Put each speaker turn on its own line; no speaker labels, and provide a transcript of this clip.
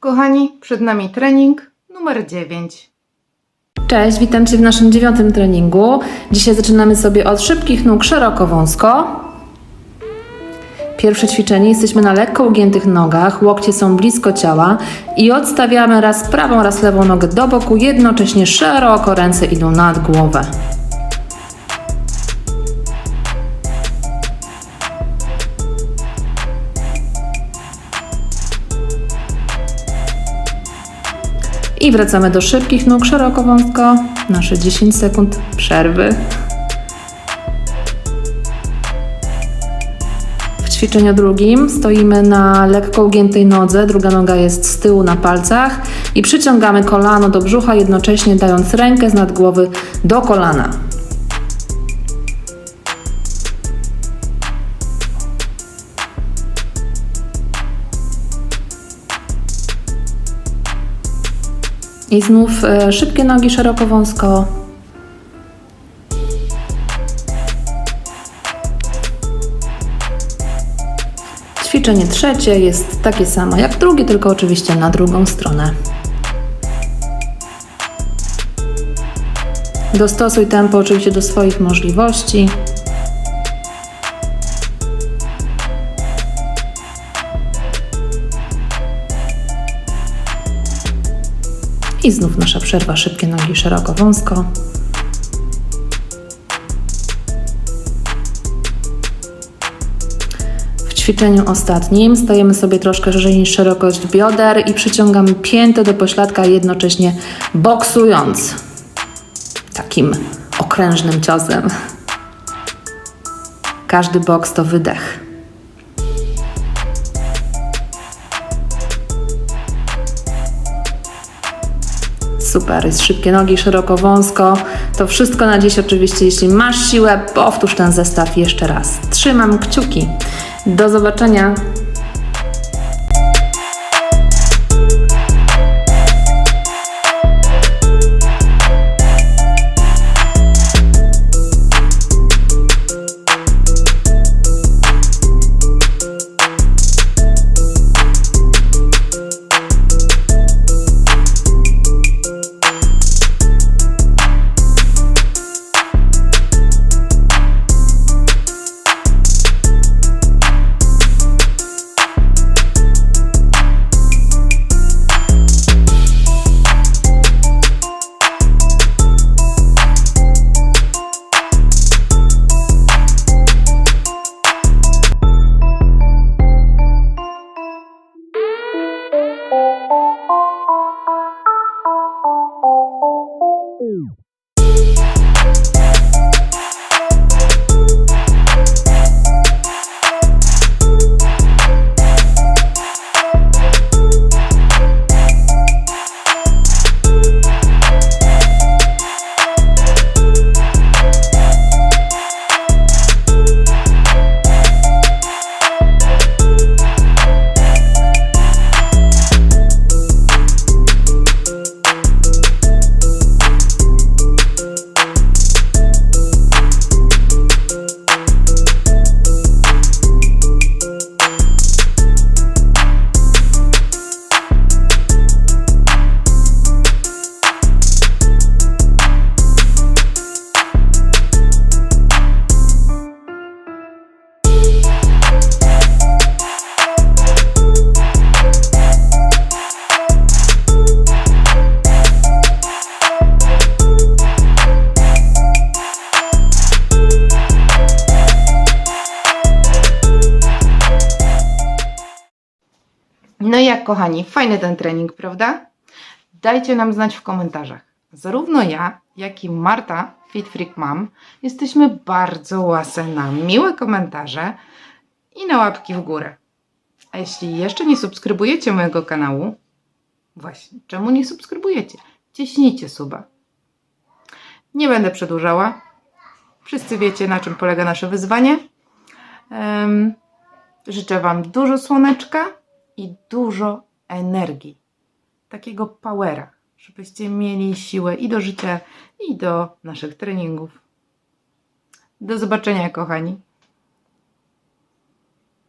Kochani, przed nami trening numer 9.
Cześć, witam Cię w naszym dziewiątym treningu. Dzisiaj zaczynamy sobie od szybkich nóg szeroko-wąsko. Pierwsze ćwiczenie, jesteśmy na lekko ugiętych nogach, łokcie są blisko ciała i odstawiamy raz prawą, raz lewą nogę do boku, jednocześnie szeroko ręce idą nad głowę. I wracamy do szybkich nóg szeroko wąsko. Nasze 10 sekund przerwy. W ćwiczeniu drugim stoimy na lekko ugiętej nodze, druga noga jest z tyłu na palcach i przyciągamy kolano do brzucha, jednocześnie dając rękę z nad głowy do kolana. I znów e, szybkie nogi szeroko wąsko. Ćwiczenie trzecie jest takie samo jak drugie, tylko oczywiście na drugą stronę. Dostosuj tempo oczywiście do swoich możliwości. I znów nasza przerwa, szybkie nogi szeroko, wąsko. W ćwiczeniu ostatnim stajemy sobie troszkę szerzej niż szerokość bioder i przyciągamy piętę do pośladka jednocześnie boksując takim okrężnym ciosem. Każdy boks to wydech. Super, jest szybkie nogi, szeroko, wąsko. To wszystko na dziś oczywiście, jeśli masz siłę, powtórz ten zestaw jeszcze raz. Trzymam kciuki. Do zobaczenia.
No i jak kochani, fajny ten trening, prawda? Dajcie nam znać w komentarzach. Zarówno ja, jak i Marta, Fit Freak jesteśmy bardzo łase na miłe komentarze i na łapki w górę. A jeśli jeszcze nie subskrybujecie mojego kanału, właśnie, czemu nie subskrybujecie? Ciśnijcie suba. Nie będę przedłużała. Wszyscy wiecie, na czym polega nasze wyzwanie. Em, życzę Wam dużo słoneczka i dużo energii. Takiego powera, żebyście mieli siłę i do życia, i do naszych treningów. Do zobaczenia, kochani.